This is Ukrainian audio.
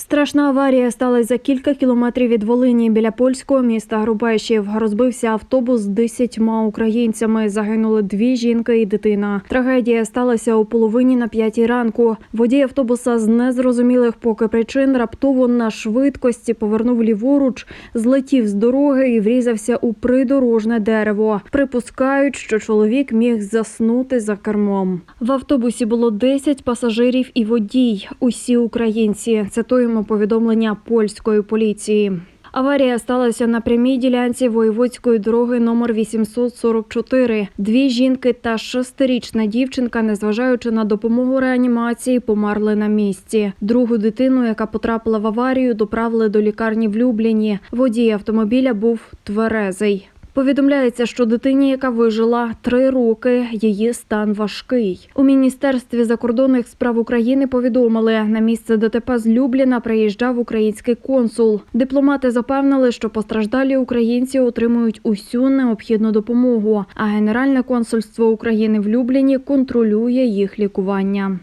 Страшна аварія сталася за кілька кілометрів від Волині біля польського міста Грубешів. Розбився автобус з десятьма українцями. Загинули дві жінки і дитина. Трагедія сталася у половині на п'ятій ранку. Водій автобуса з незрозумілих поки причин раптово на швидкості повернув ліворуч, злетів з дороги і врізався у придорожне дерево. Припускають, що чоловік міг заснути за кермом. В автобусі було 10 пасажирів і водій. Усі українці. Цитуємо повідомлення польської поліції. Аварія сталася на прямій ділянці воєводської дороги номер 844. Дві жінки та шестирічна дівчинка, незважаючи на допомогу реанімації, померли на місці. Другу дитину, яка потрапила в аварію, доправили до лікарні в Любліні. Водій автомобіля був тверезий. Повідомляється, що дитині, яка вижила три роки, її стан важкий. У міністерстві закордонних справ України повідомили, на місце ДТП з Любліна приїжджав український консул. Дипломати запевнили, що постраждалі українці отримують усю необхідну допомогу. А Генеральне консульство України в Любліні контролює їх лікування.